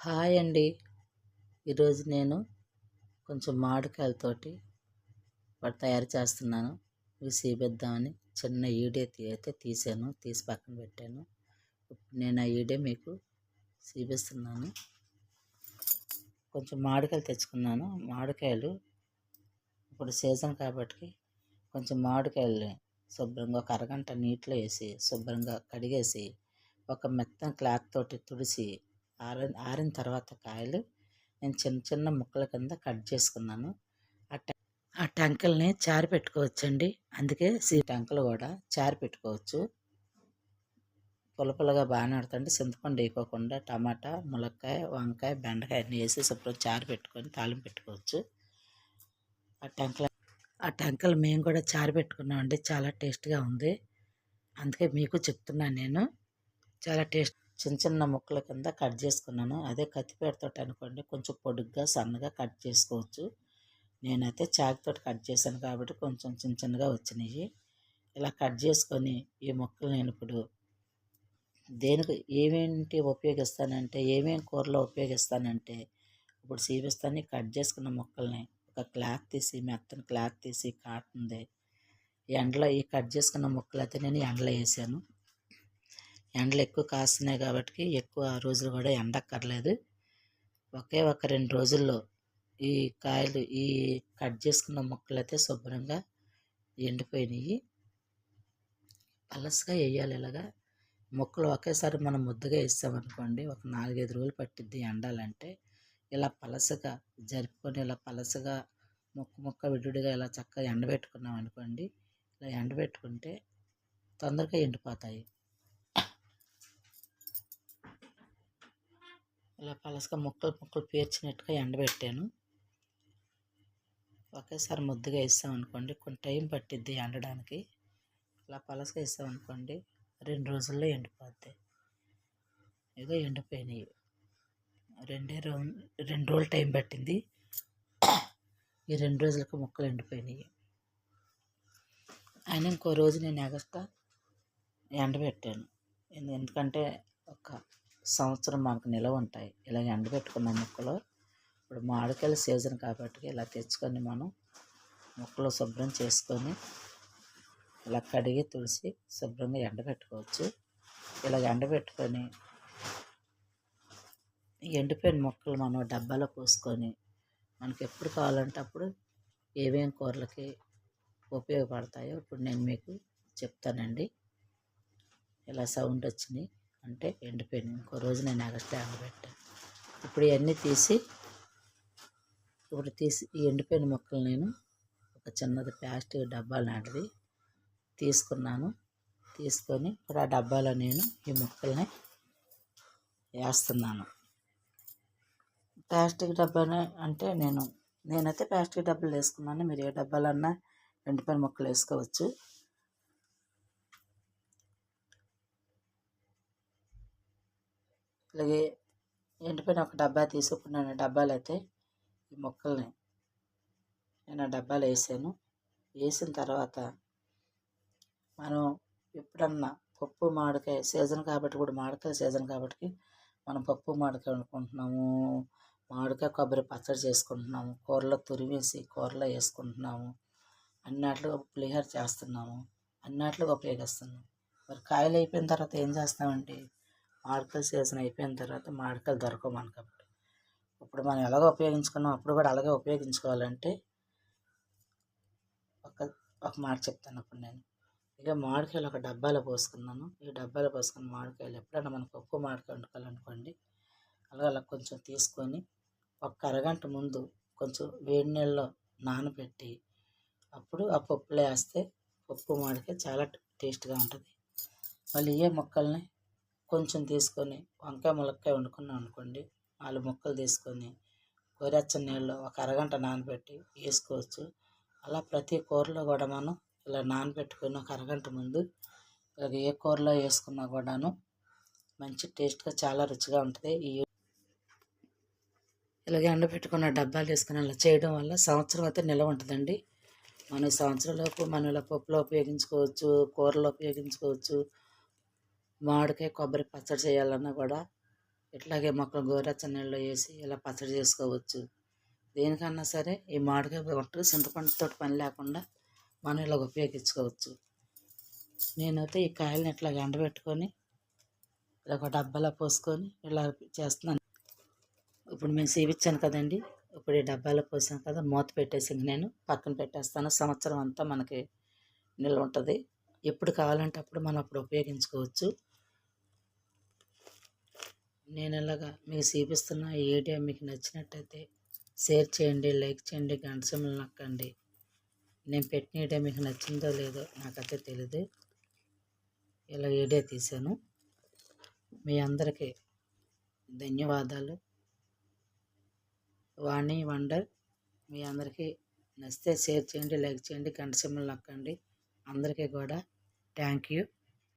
Hi అండి. ఈరోజు నేను కొంచెం మామిడికాయలతోటి వాటి తయారు చేస్తున్నాను. ఇవి సీబెద్దామని చిన్న ఈడే అయితే తీసాను. తీసి పక్కన పెట్టాను. ఇప్పుడు నేను ఆ ఈడే మీకు సీపిస్తున్నాను కొంచెం మామిడికాయలు తెచ్చుకున్నాను. మామిడికాయలు ఇప్పుడు సీజన్ కాబట్టి కొంచెం మామిడికాయలు శుభ్రంగా ఒక అరగంట నీటిలో వేసి శుభ్రంగా కడిగేసి ఒక మెత్తని క్లాత్ తోటి తుడిసి ఆరిన ఆరిన తర్వాత కాయలు నేను చిన్న చిన్న ముక్కల కింద కట్ చేసుకున్నాను. ఆ టంకల్ని ఆ చారు పెట్టుకోవచ్చండి. అందుకే సీ టెంకలు కూడా చారు పెట్టుకోవచ్చు. పులపులగా బాగానే ఆడుతుంటే చింతపండు వేయకోకుండా టమాటా ములక్కాయ వంకాయ బెండకాయ అన్నీ వేసి శుభ్రం చారు పెట్టుకొని తాళం పెట్టుకోవచ్చు. ఆ టంకల ఆ టంకలు మేము కూడా చారు పెట్టుకున్నామండి. చాలా టేస్ట్గా ఉంది. అందుకే మీకు చెప్తున్నాను నేను. చాలా టేస్ట్ చిన్న చిన్న ముక్కల కింద కట్ చేసుకున్నాను. అదే కత్తిపేటతో అనుకోండి కొంచెం పొడుగ్గా సన్నగా కట్ చేసుకోవచ్చు. నేనైతే చాకుతో కట్ చేశాను కాబట్టి కొంచెం చిన్న చిన్నగా వచ్చినాయి. ఇలా కట్ చేసుకొని ఈ ముక్కలు నేను ఇప్పుడు దేనికి ఏమేంటి ఉపయోగిస్తానంటే ఏమేమి కూరలో ఉపయోగిస్తానంటే ఇప్పుడు చూపిస్తాను కట్ చేసుకున్న ముక్కల్ని ఒక క్లాత్ తీసి మెత్తని క్లాత్ తీసి కాటన్ది ఎండలో ఈ కట్ చేసుకున్న ముక్కలు అయితే నేను ఎండలో వేసాను. ఎండలు ఎక్కువ కాస్తున్నాయి కాబట్టి ఎక్కువ రోజులు కూడా ఎండక్కర్లేదు. ఒకే ఒక రెండు రోజుల్లో ఈ కాయలు ఈ కట్ చేసుకున్న ముక్కలు అయితే శుభ్రంగా ఎండిపోయినాయి పలసగా వేయాలి ఇలాగా. ముక్కలు ఒకేసారి మనం ముద్దగా వేసామనుకోండి ఒక నాలుగైదు రోజులు పట్టిద్ది ఎండాలంటే. ఇలా పలసగా జరుపుకొని ఇలా పలసగా ముక్క ముక్క విడివిడిగా ఇలా చక్కగా ఎండబెట్టుకున్నాం అనుకోండి ఇలా ఎండబెట్టుకుంటే తొందరగా ఎండిపోతాయి. ఇలా పలసగా ముక్కలు ముక్కలు పేర్చినట్టుగా ఎండబెట్టాను. ఒకేసారి ముద్దుగా ఇస్తామనుకోండి కొంత టైం పట్టిద్ది ఎండడానికి. ఇలా పలసగా ఇస్తామనుకోండి రెండు రోజుల్లో ఎండిపోద్ది. ఏదో ఎండిపోయినాయి. రెండే రౌండ్ రెండు రోజులు టైం పట్టింది. ఈ రెండు రోజులకు ముక్కలు ఎండిపోయినాయి. అయినా ఇంకో రోజు నేను ఎగస్ట్రా ఎండబెట్టాను. ఎందుకంటే ఒక సంవత్సరం మనకు నిలవ ఉంటాయి. ఇలా ఎండబెట్టుకున్న ముక్కలు. ఇప్పుడు మామిడికాయల సీజన్ కాబట్టి ఇలా తెచ్చుకొని మనం ముక్కలు శుభ్రం చేసుకొని ఇలా కడిగి తులసి శుభ్రంగా ఎండబెట్టుకోవచ్చు. ఇలా ఎండబెట్టుకొని ఎండిపోయిన ముక్కలు మనం డబ్బాలో పోసుకొని మనకి ఎప్పుడు కావాలంటే అప్పుడు ఏమేమి కూరలకి ఉపయోగపడతాయో ఇప్పుడు నేను మీకు చెప్తానండి. ఇలా సౌండ్ వచ్చినాయి. అంటే ఎండిపోయినాయి ఇంకో రోజు నేను ఎగస్ట్రా ఎండబెట్టాను ఇప్పుడు ఇవన్నీ తీసి ఇప్పుడు తీసి ఈ ఎండిపోయిన మొక్కలు నేను ఒక చిన్నది ప్లాస్టిక్ డబ్బా లాంటిది తీసుకున్నాను. తీసుకొని ఇప్పుడు ఆ డబ్బాలో నేను ఈ మొక్కల్ని వేస్తున్నాను. ప్లాస్టిక్ డబ్బానే అంటే నేను నేనైతే ప్లాస్టిక్ డబ్బాలు వేసుకున్నాను. మీరు ఏ డబ్బాలన్నా ఎండిపోయిన ముక్కలు వేసుకోవచ్చు. అలాగే ఎండిపోయిన ఒక డబ్బా తీసుకున్నాను డబ్బాలు అయితే ఈ మొక్కల్ని నేను ఆ డబ్బాలు వేసాను. వేసిన తర్వాత మనం ఎప్పుడన్నా పప్పు మామిడికాయ సీజన్ కాబట్టి కూడా మామిడికాయ సీజన్ కాబట్టి మనం పప్పు మామిడికాయ వండుకుంటున్నాము మామిడికాయ కొబ్బరి పచ్చడి చేసుకుంటున్నాము కూరలో తురివేసి కూరలో వేసుకుంటున్నాము అన్నట్లు పులిహోర చేస్తున్నాము అన్నట్లుగా ఉపయోగిస్తున్నాం మరి కాయలు అయిపోయిన తర్వాత ఏం చేస్తామంటే మామిడికాయల సీజన్ అయిపోయిన తర్వాత మాడకలు దొరకవు మనకు అప్పుడు. ఇప్పుడు మనం ఎలాగ ఉపయోగించుకున్నాం అప్పుడు కూడా అలాగే ఉపయోగించుకోవాలంటే ఒక ఒక మాట చెప్తాను అప్పుడు నేను. ఇక మామిడికాయలు ఒక డబ్బాలో పోసుకున్నాను. ఈ డబ్బాలో పోసుకున్న మామిడికాయలు ఎప్పుడైనా మనకు పప్పు మామిడికాయ వండుకోవాలనుకోండి అలాగే అలా కొంచెం తీసుకొని ఒక అరగంట ముందు కొంచెం వేడి నీళ్ళలో నానబెట్టి అప్పుడు ఆ పప్పులో వేస్తే పప్పు మామిడికాయ చాలా టేస్ట్గా ఉంటుంది. మళ్ళీ ఏ మొక్కల్ని కొంచెం తీసుకొని వంకాయ ములక్కాయ వండుకున్నాం అనుకోండి. నాలుగు ముక్కలు తీసుకొని గోరెచ్చని నీళ్ళు ఒక అరగంట నానబెట్టి వేసుకోవచ్చు. అలా ప్రతి కూరలో కూడా మనం ఇలా నానబెట్టుకుని ఒక అరగంట ముందు ఇలాగ ఏ కూరలో వేసుకున్నా కూడాను మంచి టేస్ట్గా చాలా రుచిగా ఉంటుంది. ఈ ఇలాగే ఎండబెట్టుకున్న డబ్బాలు వేసుకుని అలా చేయడం వల్ల సంవత్సరం అయితే నిల్వ ఉంటుందండి. మనం సంవత్సరంలోపు మనం ఇలా పప్పులో ఉపయోగించుకోవచ్చు కూరలో ఉపయోగించుకోవచ్చు మామిడికాయ కొబ్బరి పచ్చడి చేయాలన్నా కూడా ఇట్లాగే మొక్కలు గోరచ్చ నీళ్ళు వేసి ఇలా పచ్చడి చేసుకోవచ్చు. దేనికన్నా సరే ఈ మామిడికాయ పట్టు చింతపండుతో పని లేకుండా మనం ఇలా ఉపయోగించుకోవచ్చు. నేనైతే ఈ కాయలను ఇట్లా ఎండబెట్టుకొని ఇలా ఒక డబ్బాలో పోసుకొని ఇలా చేస్తున్నాను. ఇప్పుడు మేము చూపించాను కదండి. ఇప్పుడు ఈ డబ్బాలో పోసాను కదా మూత పెట్టేసి నేను. పక్కన పెట్టేస్తాను. సంవత్సరం అంతా మనకి నిల్వ ఉంటుంది. ఎప్పుడు కావాలంటే అప్పుడు మనం అప్పుడు ఉపయోగించుకోవచ్చు. నేను ఇలాగా మీకు చూపిస్తున్న ఈ వీడియో మీకు నచ్చినట్టయితే షేర్ చేయండి లైక్ చేయండి గంట సింబల్ నొక్కండి. నేను పెట్టిన వీడియో మీకు నచ్చిందో లేదో నాకైతే తెలీదు. ఇలా వీడియో తీశాను. మీ అందరికీ ధన్యవాదాలు. వాణి వండర్ మీ అందరికీ నచ్చితే షేర్ చేయండి లైక్ చేయండి గంట సింబల్ నొక్కండి. అందరికీ కూడా థ్యాంక్ యూ.